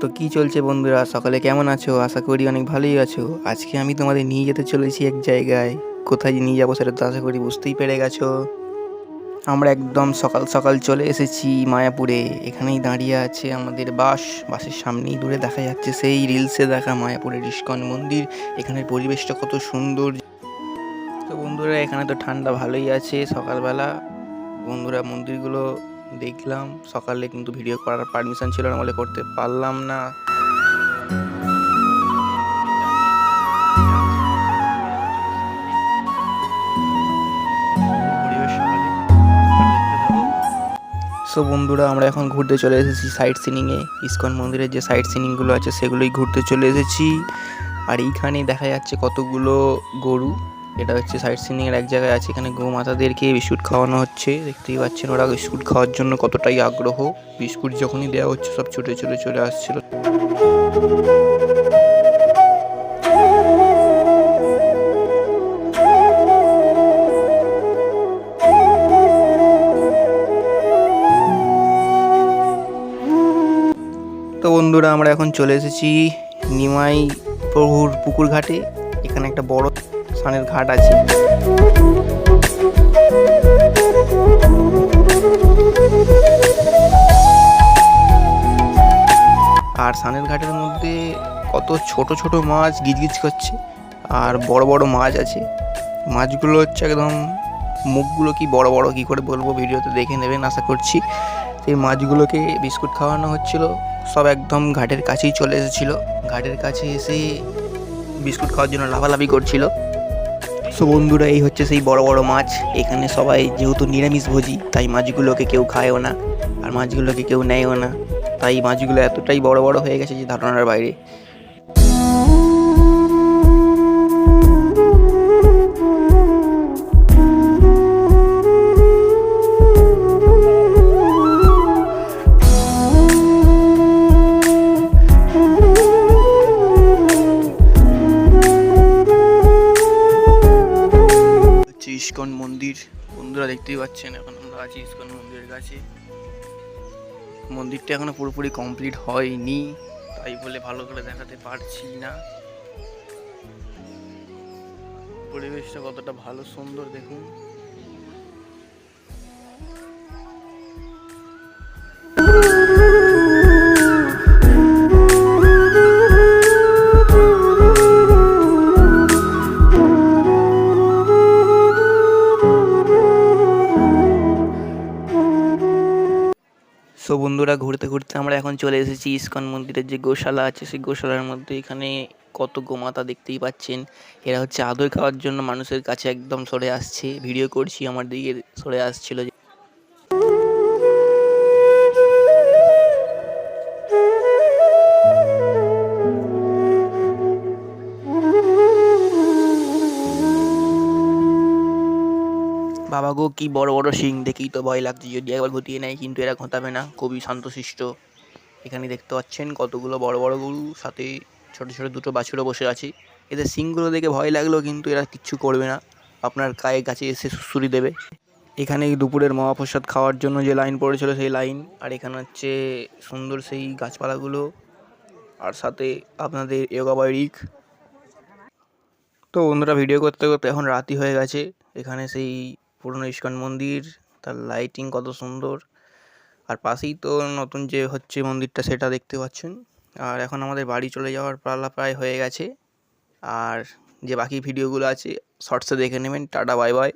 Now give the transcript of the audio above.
তো কি চলছে বন্ধুরা? সকালে কেমন আছো? আশা করি অনেক ভালোই আছো। আজকে আমি তোমাদের নিয়ে যেতে চলেছি এক জায়গায়। কোথায় নিয়ে যাব সেটা তো আশা করি বুঝতেই পেরে গেছো। আমরা একদম সকাল সকাল চলে এসেছি মায়াপুরে। এখানেই দাঁড়িয়ে আছে আমাদের বাস। বাসের সামনেই দূরে দেখা যাচ্ছে সেই রিলসে দেখা মায়াপুরের ইস্কন মন্দির। এখানের পরিবেশটা কত সুন্দর। তো বন্ধুরা, এখানে তো ঠান্ডা ভালোই আছে সকালবেলা। বন্ধুরা, মন্দিরগুলো দেখলাম, সকালে কিন্তু ভিডিও করার পারমিশন ছিল না বলে করতে পারলাম না। সো বন্ধুরা, আমরা এখন ঘুরতে চলে এসেছি সাইট সিনিংয়ে ইস্কন মন্দিরের যে সাইট সিনিংগুলো আছে, সেগুলোই ঘুরতে চলে এসেছি। আর এইখানে দেখা যাচ্ছে কতগুলো গরু। এটা হচ্ছে সাইট সিনিংয়ের এক জায়গায় আছে। এখানে গো মাতাদেরকে বিস্কুট খাওয়ানো হচ্ছে। দেখতেই পাচ্ছেন ওরা বিস্কুট খাওয়ার জন্য কতটাই আগ্রহ। বিস্কুট যখনই দেওয়া হচ্ছে, সব ছুটে চলে চলে আসছিল। তো বন্ধুরা, আমরা এখন চলে এসেছি নিমাই প্রভুর পুকুর ঘাটে। এখানে একটা বড় সানের ঘাট আছে। আর সানের ঘাটের মধ্যে কত ছোট ছোট মাছ গিজগিজ করছে, আর বড় বড় মাছ আছে। মাছগুলো হচ্ছে একদম মুখগুলো কি বড় বড় কি করে বলব ভিডিওতে দেখে নেবেন আশা করছি। সেই মাছগুলোকে বিস্কুট খাওয়ানো হচ্ছিল, সব একদম ঘাটের কাছেই চলে এসেছিল। ঘাটের কাছে এসে বিস্কুট খাওয়ার জন্য লাভালাভি করছিল। সো বন্ধুরা, এই হচ্ছে সেই বড় বড় মাছ। এখানে সবাই যেহেতু নিরামিষ ভোজি, তাই মাছগুলোকে কেউ খায়ও না, আর মাছগুলোকে কেউ নেয়ও না। তাই মাছগুলো এতটাই বড় বড় হয়ে গেছে যে ধারণার বাইরে। ইস্কন মন্দির। বন্ধুরা দেখতেই পাচ্ছেন, এখন আমরা আছি ইস্কন মন্দিরের কাছে। মন্দিরটা এখনও পুরোপুরি কমপ্লিট হয়নি, তাই বলে ভালো করে দেখাতে পারছি না। পরিবেশটা কতটা ভালো, সুন্দর দেখুন। সো বন্ধুরা, ঘুরতে ঘুরতে আমরা এখন চলে এসেছি ইস্কন মন্দিরের যে গোশালা আছে, সেই গোশালার মধ্যে এখানে কত গোমাতা দেখতেই পাচ্ছেন। এরা হচ্ছে আদর খাওয়ার জন্য মানুষের কাছে একদম সরে আসছে। ভিডিও করছি, আমার দিকে সরে আসছিল বাবা গো, কি বড় বড় শিং দেখেই তো ভয় লাগছে। যদি একবার ঘটিয়ে নেয়, কিন্তু এরা ঘটাবে না। খুবই শান্তশিষ্ট। এখানে দেখতে পাচ্ছেন কতগুলো বড় বড় গরু, সাথে ছোট ছোট দুটো বাছুরও বসে আছে। এদের শিংগুলো দেখে ভয় লাগলেও কিন্তু এরা কিচ্ছু করবে না। আপনার গায়ে গাছে এসে সুড়সুড়ি দেবে। এখানে দুপুরের মহাপ্রসাদ খাওয়ার জন্য যে লাইন পড়েছিল, সেই লাইন। আর এখানে হচ্ছে সুন্দর সেই গাছপালাগুলো। আর সাথে আপনাদের যোগা বাইরিক তো বন্ধুরা, ভিডিও করতে করতে এখন রাতি হয়ে গেছে। এখানে সেই পুরনো ইস্কন মন্দির, তার লাইটিং কত সুন্দর। আর পাশেই তো নতুন যে হচ্ছে মন্দিরটা, সেটা দেখতে পাচ্ছেন। আর এখন আমাদের বাড়ি চলে যাওয়ার পালা প্রায় হয়ে গেছে। আর যে বাকি ভিডিওগুলো আছে শর্টসে দেখে নেবেন। Tata bye bye